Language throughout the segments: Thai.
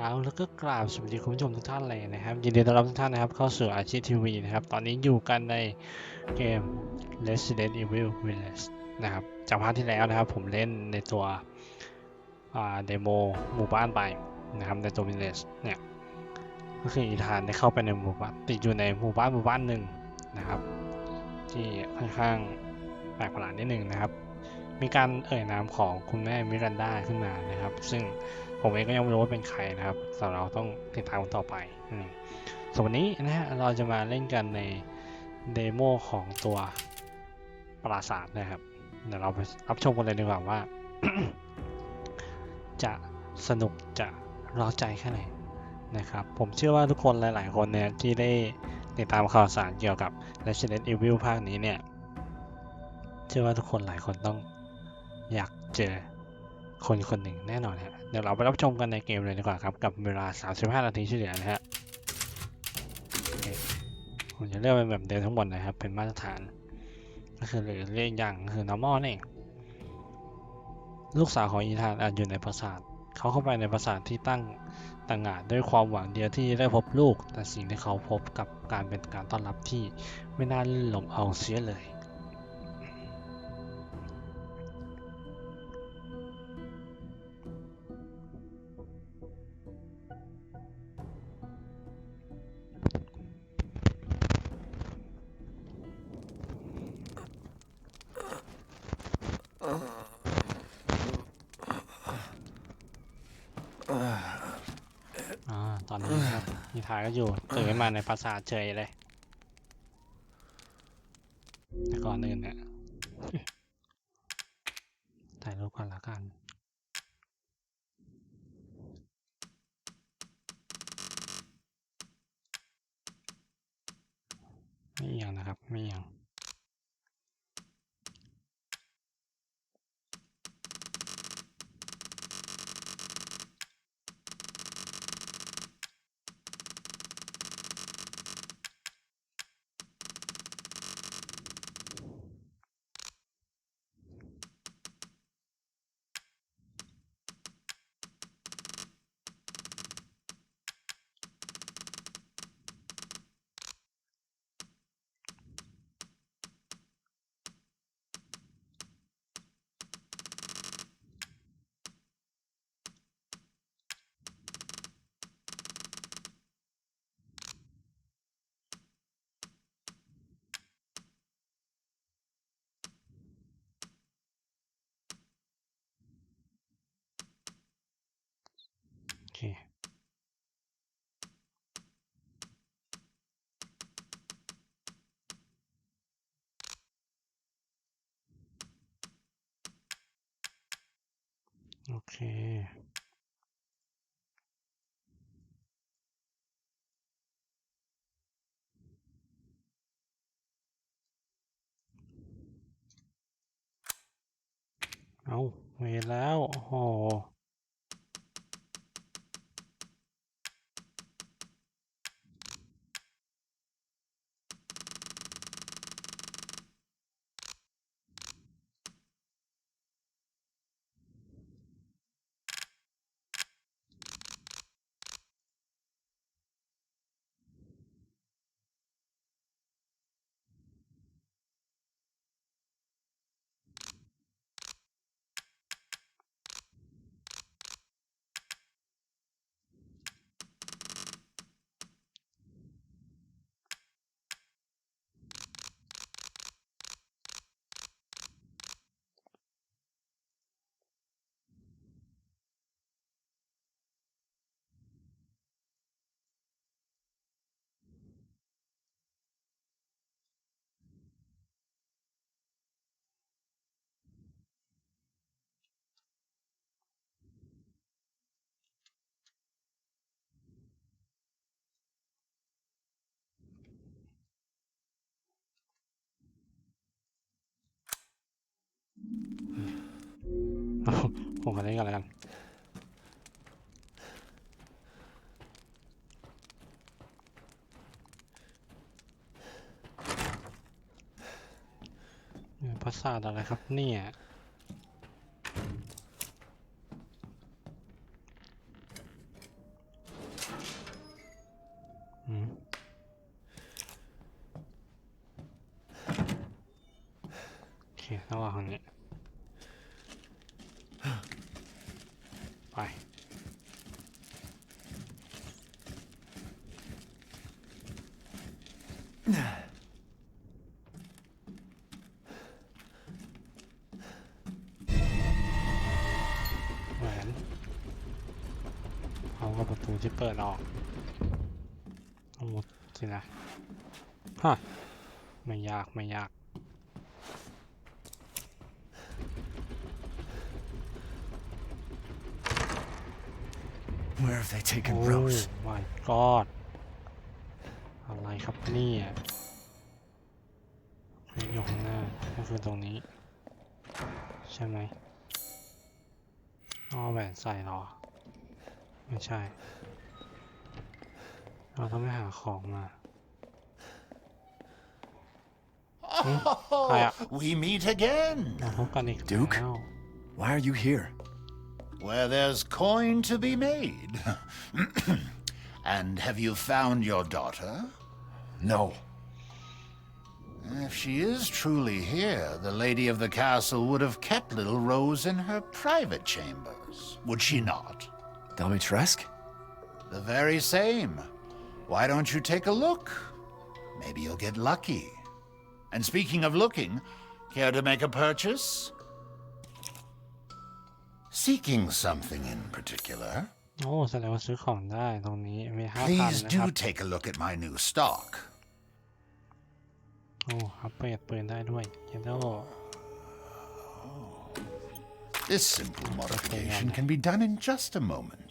เอาแล้วก็กราบสวัสดีคุณผู้ชมทุกท่านเลยนะครับ ยินดีต้อนรับทุกท่านนะครับ เข้าสู่อาชีพทีวีนะครับ ตอนนี้อยู่กันในเกม Resident Evil Village นะครับจากพาร์ทที่แล้วนะครับ ผมเล่นในตัวเดโมหมู่บ้านไปนะครับในตัว Village เนี่ยก็คืออีธานได้เข้าไปในหมู่บ้านติดอยู่ในหมู่บ้านหมู่บ้านหนึ่งนะครับ ที่ค่อนข้างแปลกประหลาดนิดหนึ่งนะครับ มีการเอ่ยนามของคุณแม่มิรันดาขึ้นมานะครับ ซึ่ง ผมเองก็ยังไม่รู้ว่าเป็นใครนะครับแต่เราต้องติดตามกันต่อไปอส่วนวันนี้นะฮะเราจะมาเล่นกันในเดโมของตัวปราสาทนะครับ เดี๋ยวเราไปรับชมกันเลยดีกว่าว่า จะสนุกจะร้าใจแค่ไหนนะครับ ผมเชื่อว่าทุกคนหลาย ๆ คนเนี่ยที่ได้ติดตามข่าวสารเกี่ยวกับ Resident Evil ภาคนี้เนี่ย เชื่อว่าทุกคนหลายคนต้องอยากเจอ คนคนหนึ่งแน่นอนฮะเดี๋ยวเราไปรับชมกันในเกมเลยดีกว่าครับ กับเวลา 35 นาทีที่เหลือนะฮะคผมจะเลือกเป็นแบบเดิมทั้งหมดนะครับ เป็นมาตรฐาน ก็คือหรือเรียกอย่างคือ normal นั่นเองลูกสาวของอีธานอาจอยู่ในปราสาทเขาเข้าไปในปราสาทที่ตั้งต่างงานด้วยความหวังเดียวที่ได้พบลูก แต่สิ่งที่เขาพบกับการเป็นการต้อนรับที่ไม่น่าลื่นลมเอาเสียเลย อยู่ตื่นขึ้นมาในปราสาทเฉยเลยแต่ก่อนอื่นเนี่ยถ่ายรูปก่อนละกันไม่เอียงนะครับ ไม่เอียง โอเคเอาเวแล้วโอ้โห ผมขอเล่นก่อนแล้วกันปราสาทอะไรครับเนี่ย กับประตูที่เปิดออกเอาหมดสินะฮะไม่ยากไม่ยาก Where have they โอ้ taken Rose? my god อะไรครับเนี่ยเฮ้ยอยู่ข้างหน้าก็คือตรงนี้ ใช่ไหมเอาแหวนใส่เหรอ ไม่ใช่ เราต้องไปหาของมา Oh, Hiya. we meet again. มาพบกันอีก Duke? แล้ว Why are you here? Where there's coin to be made. and have you found your daughter? No. If she is truly here, the lady of the castle would have kept little Rose in her private chambers, would she not? Domitresk? The very same. Why don't you take a look? Maybe you'll get lucky. And speaking of looking, care to make a purchase? Seeking something in particular? โอ้แสดงว่าซื้อของได้ตรงนี้มีห้าพัน Please นะครับ do take a look at my new stock. โอ้อัปเกรดปืนได้ด้วยเจนโด This simple modification can be done in just a moment.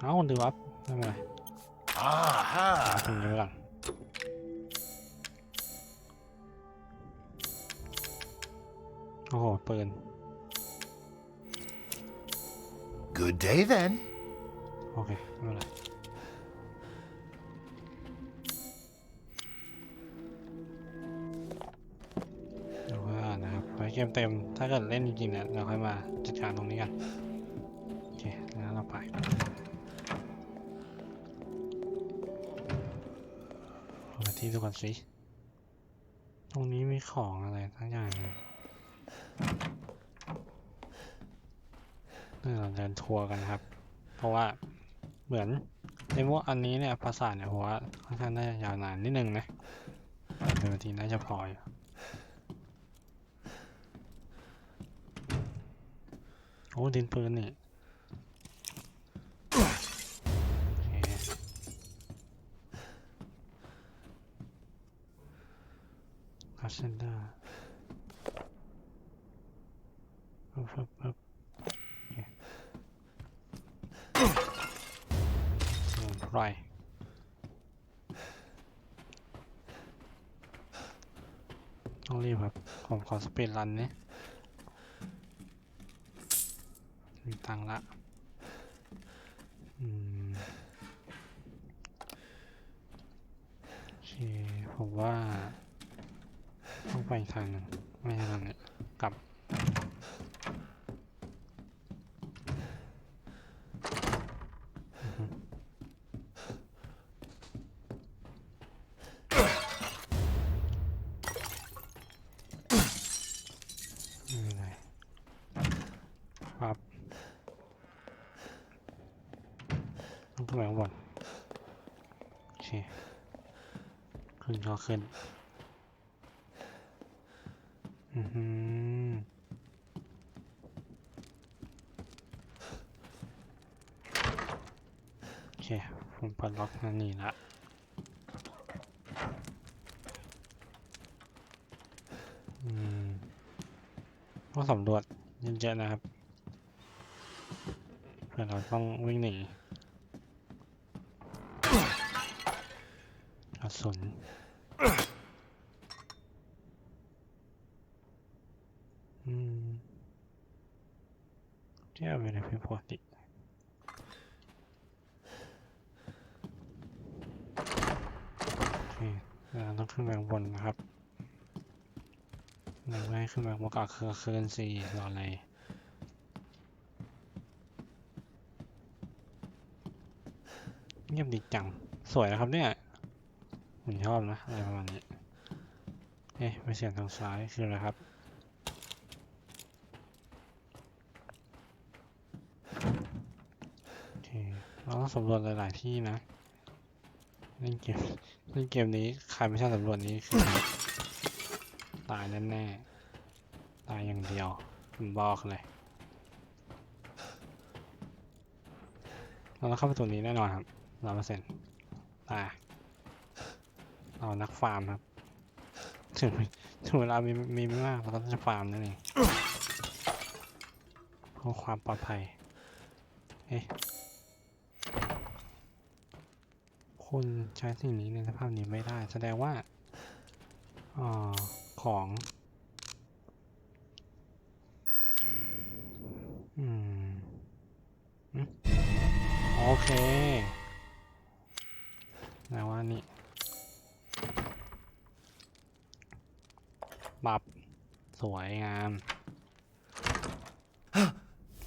เอ้าดูอัพไม่เป็นไร Aha! ถึงเยอะก่อนโอ้โหปืน Good day then. โอเคไม่เป็นไร เกมเต็ม ถ้าเกิดเล่นจริงๆเนี่ยเราค่อยมาจัดการตรงนี้กัน โอเค แล้วเราไปมาที่ดูกันสิ ตรงนี้มีของอะไรทั้งอย่างเลยเดี๋ยวเราเดินทัวร์กันครับ เพราะว่าเหมือนในพวกอันนี้เนี่ยภาษาเนี่ยผมว่าค่อนข้างน่าจะยาวนานนิดนึงนะเป็นนาทีน่าจะพออยู่ โอ้ดินปืนนี่โอเคาเซนด้าปึ๊บปึ๊บปึ๊บสมุนไพรต้องรีบครับ ผมขอสปีดรันนี่มี ตังละ อืมโอเคผมว่า ต้องไปอีกทางหนึ่งไม่ใช่ทางนี้กลับ ไม่เป็นไรครับต้องขึ้ นไปข้างบนโอเคขึ้นก็ขึ้นอือหือโอเคผมปลดล็อกนั่นนี่ละอืมต้องสำรวจเยอะๆนะครับเพื่อเราต้องวิ่งหนี ระสุนอืมเจ้าเป็นอะไรปกติโอเคต้องขึ้นไปข้างบนนะครับหนึ่งไม่ขึ้นมาบนกาะคือคืนสี่รออะไรเงียบดีจัง สวยนะครับเนี่ย ผมชอบนะอะไรประมาณนี้ เอ๊ะไม่เสียงทางซ้ายคืออะไรครับ โอเค เราต้องสำรวจหลาย ๆ ที่นะเล่นเกมเล่นเกมนี้ใครไม่ใช่สำรวจนี้คือตายแน่ๆ ตายอย่างเดียวผมบอกเลย เราต้องเข้าประตูนี้แน่นอนครับร้อยเปอร์เซ็นต์ตาย เรานักฟาร์มครับถึงถึงเวลามีมีไม่มากเราก็ต้องจะฟาร์มนั่นเองเพื่อความปลอดภัยเอ๊ะคุณใช้สิ่งนี้ในสภาพนี้ไม่ได้ แสดงว่าอ่าของอืมอืมโอเคแปลว่านี่ ปรับ สวยงาม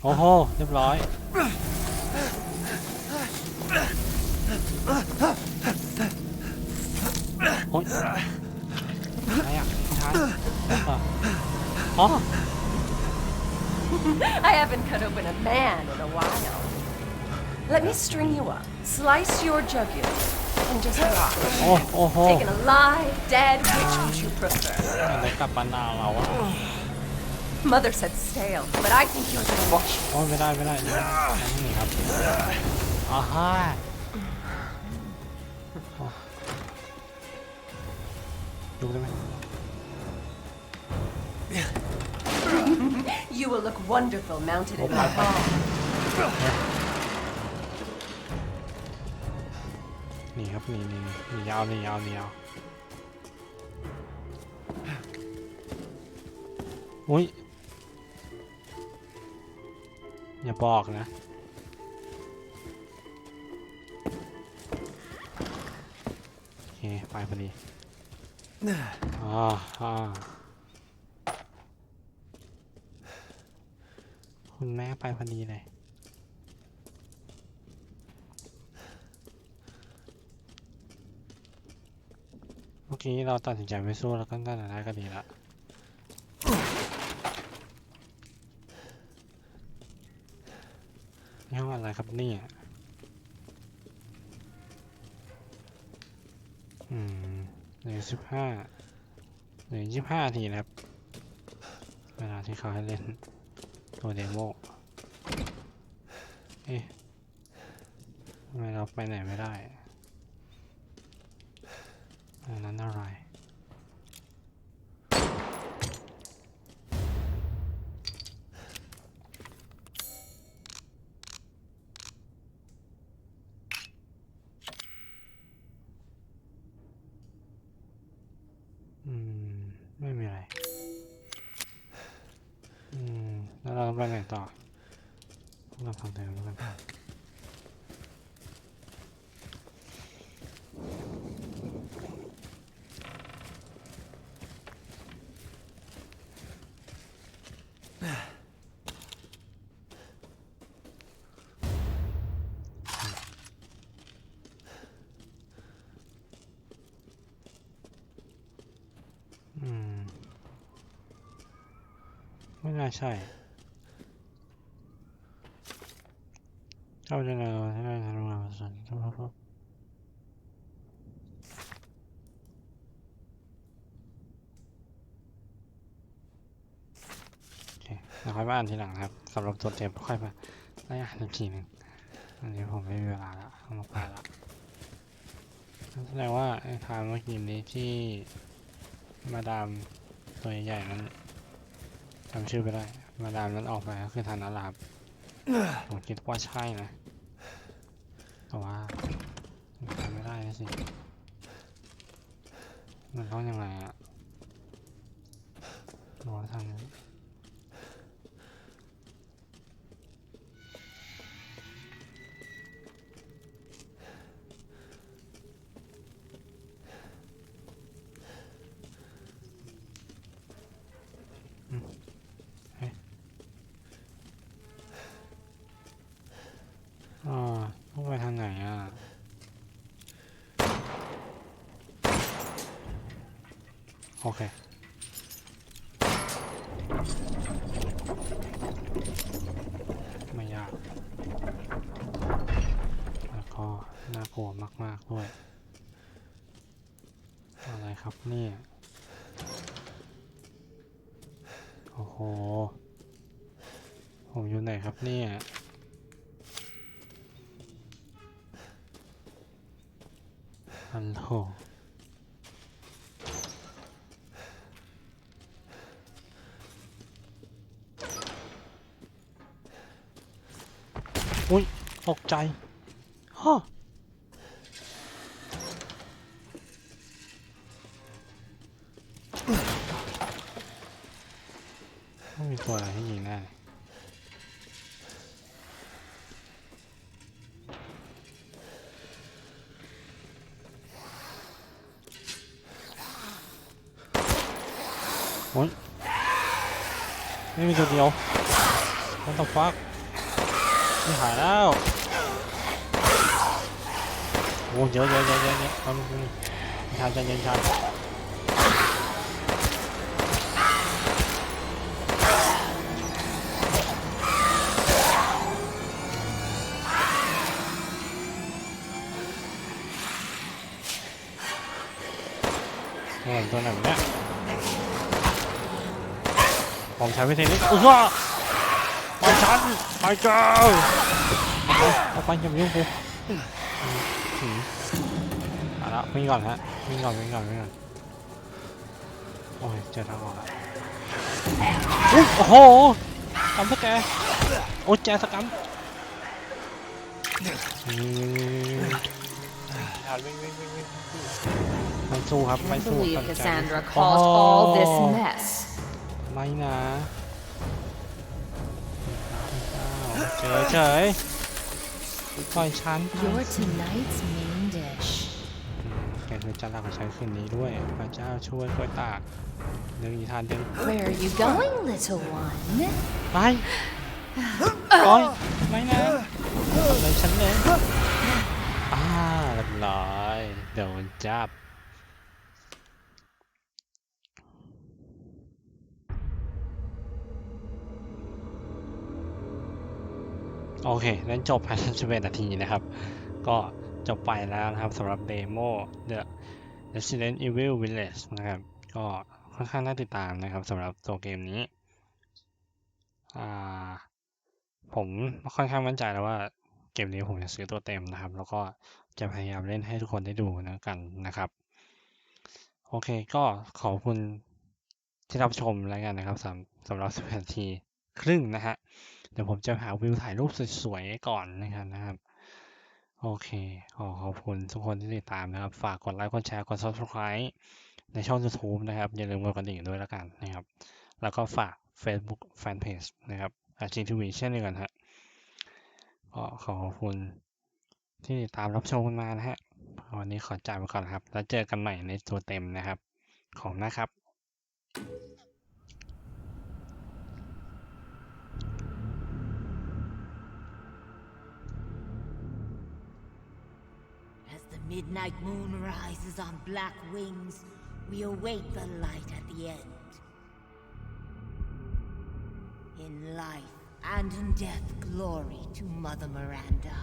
โอ้โห เรียบร้อย โอ้ยอะไรอะพี่ชายอะอ๋อ I haven't cut open a man in a while. Let me string you up, slice your jugular, and just rock. โอ้โอ้โห Taken alive, dead, which would you prefer? อะไรกลับบ้านนาเราอะ Mother said stale, but I think you're delicious. โอ้ยไม่ได้ไม่ได้ไม่ได้นี่ครับอ่าฮะอ๋อดูได้ไหม You will look wonderful mounted in my hall. นี่ครับนี่นี่นี่นี่ยาวนี่ยาวนี่ยาวอุ้ยอย่าบอกนะโอเคไปพอดีอ่าอ่าคุณแม่ไปพอดีเลย อกี้เราตัดสินใจไม่สู้แล้วก็ตัดสินใจก็ดีละนี่ห้องอะไรครับนี่ยอืมเหลือสิบห้าเหลือยี่สิบห้านาทีนะครับ เวลาที่เขาให้เล่นตัวเดโมเอ๊ะทำไมเราไปไหนไม่ได้ อันนั้นอะไร อืม ไม่มีอะไร อืม แล้วเราไปไหนต่อเราฟังเสียงแล้วกัน น่าใช่เจ้าจะเนอที่ได้ทำงานสันทุกครับเคเดี๋ยวค่อยมาอ่านทีหลังครับสำหรับตัวเต็มค่อยมาไล่อ่านอีกทีหนึ่งอันนี้ผมไม่มีเวลาละต้องมาไปละแสดงว่าไอ้ทางเมื่อกี้นี้ที่มาดามตัวใหญ่ๆนั้น จำชื่อไปได้ มาดามนั้นออกไปก็คือทานอาลาบผมคิดว่าใช่นะแต่ว่าทำไม่ได้สิ มันต้องยังไงอะรอทา เค ไม่ยาก แล้วก็น่ากลัวมาก ๆ ด้วย อะไรครับเนี่ย โอ้โห ผมอยู่ไหนครับเนี่ยฮัลโห ตกใจฮะไม่มีตัวอะไรให้ยิงแน่เลยโอ้ยไม่มีตัวเดียว What the fuck ไม่หายแล้ว โอ้เยอะเยอะเยอะเยอะเยอะเอาลูกนี่ชาใจเย็นชาญโอ้ยตัวไหนวะเนี่ยผมใช้วิธีนี้อุ้ยไปฉันไปเจ้าเอาเอาไปอย่ามายุ่งกู เอาละวิ่งก่อนฮะวิ่งก่อนวิ่งก่อนวิ่งก่อนโอ้ยเจอทางออกแล้โอ้โหกำเพื่แกโอ้แจสกัมวิ่งวิ่งไม่สู้ครับไม่สู้ตั้งใจโอ้ไม่นะเจอเฉย ปล่อยฉัน You're tonight's main dish. อืมแกคือจานหลักของฉันคืนนี้ด้วย พระเจ้าช่วยกล้วยตากเรื่องนิทานเรื่อง Where are you going, little one? ไปโอ้ยไม่นะทำอะไรฉันเลยอ่าเรียบร้อยโดนจับ โอเคเล่นจบภายใน11นาทีนะครับ ก็จบไปแล้วนะครับสำหรับเดโม The Resident Evil Village นะครับ ก็ค่อนข้างน่าติดตามนะครับสำหรับตัวเกมนี้ ผมค่อนข้างมั่นใจแล้วว่าเกมนี้ผมจะซื้อตัวเต็มนะครับ แล้วก็จะพยายามเล่นให้ทุกคนได้ดูนะกันนะครับ โอเคก็ขอบคุณที่รับชมแล้วกันนะครับสำสำหรับ10นาทีครึ่งนะฮะ เดี๋ยวผมจะหาวิวถ่ายรูปสวยๆก่อนนะครับนะครับ โอเค ขอขอบคุณทุกคนที่ติดตามนะครับ ฝากกดไลค์ กดแชร์ กด subscribe ในช่อง YouTube นะครับ อย่าลืมกดกระดิ่งด้วยแล้วกันนะครับ แล้วก็ฝาก Facebook Fanpage นะครับ RGTV เช่นเดียวกันฮะก็ขอขอบคุณที่ติดตามรับชมกันมานะฮะ วันนี้ขอจ่ายไปก่อนครับ แล้วเจอกันใหม่ในตัวเต็มนะครับ ของนะครับ midnight moon rises on black wings, we await the light at the end. In life and in death, glory to Mother Miranda.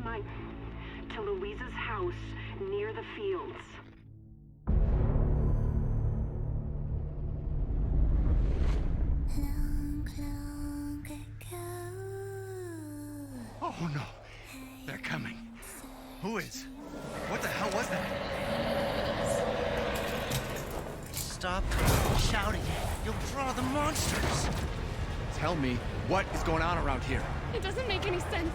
To my. to Louisa's house near the fields. Oh no! They're coming. Who is? What the hell was that? Stop shouting. You'll draw the monsters. Tell me, what is going on around here? It doesn't make any sense.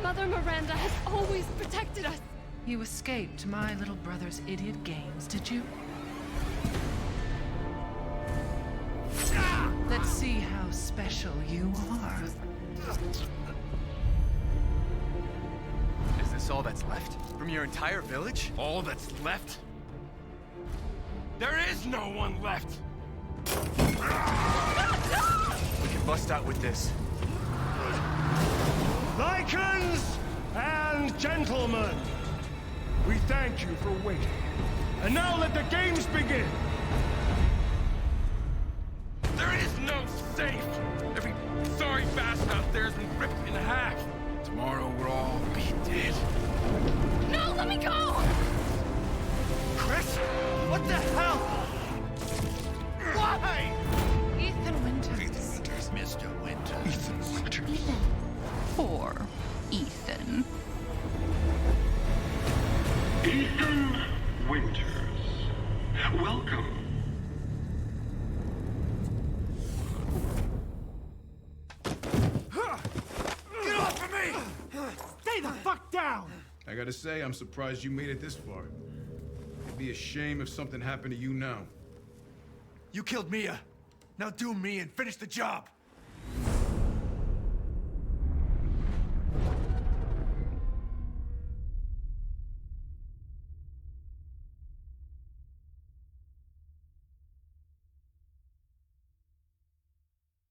Mother Miranda has always protected us. You escaped my little brother's idiot games, did you? Let's see how special you are. Is this all that's left? From your entire village? All that's left? There is no one left! We can bust out with this. Lycans and gentlemen, we thank you for waiting. And now let the games begin. There is no safe! Every sorry bastard out there has been ripped in half. Tomorrow we'll all be dead. No, let me go! Chris? What the hell? Poor Ethan. Ethan Winters. Welcome. Get off of me! Stay the fuck down! I gotta say, I'm surprised you made it this far. It'd be a shame if something happened to you now. You killed Mia. Now do me and finish the job.